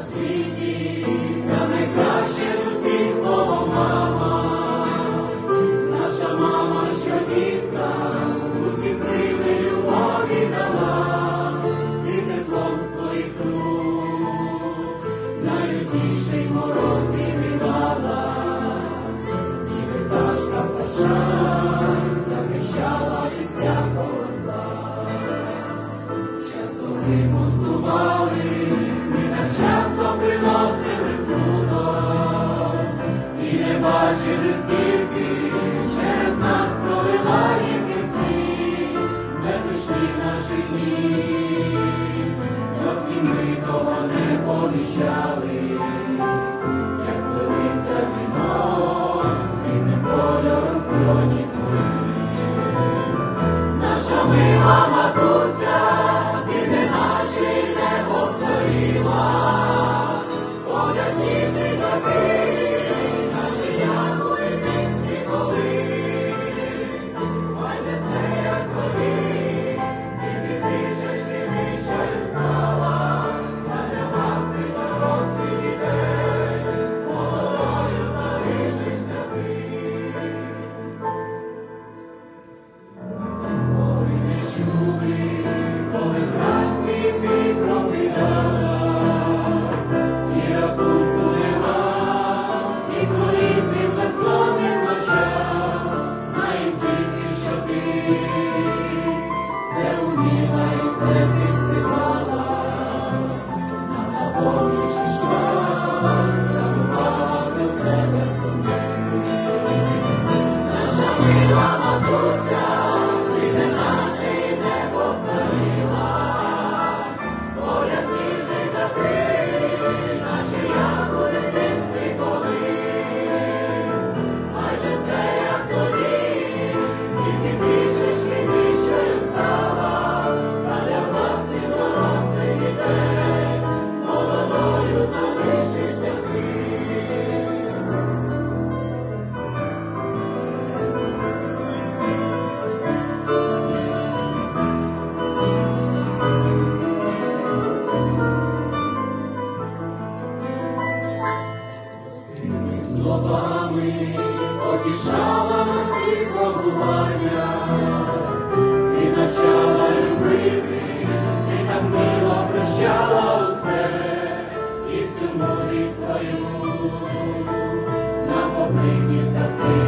City. приносили смуток, і не бачили, скільки через нас проливає пісні, не прийшли наші дні, зовсім ми того не помічали. Lord. потішала нас випробування, ти навчала любити, так мило прощала усе і всю мудрість свою нам поприхнів таких.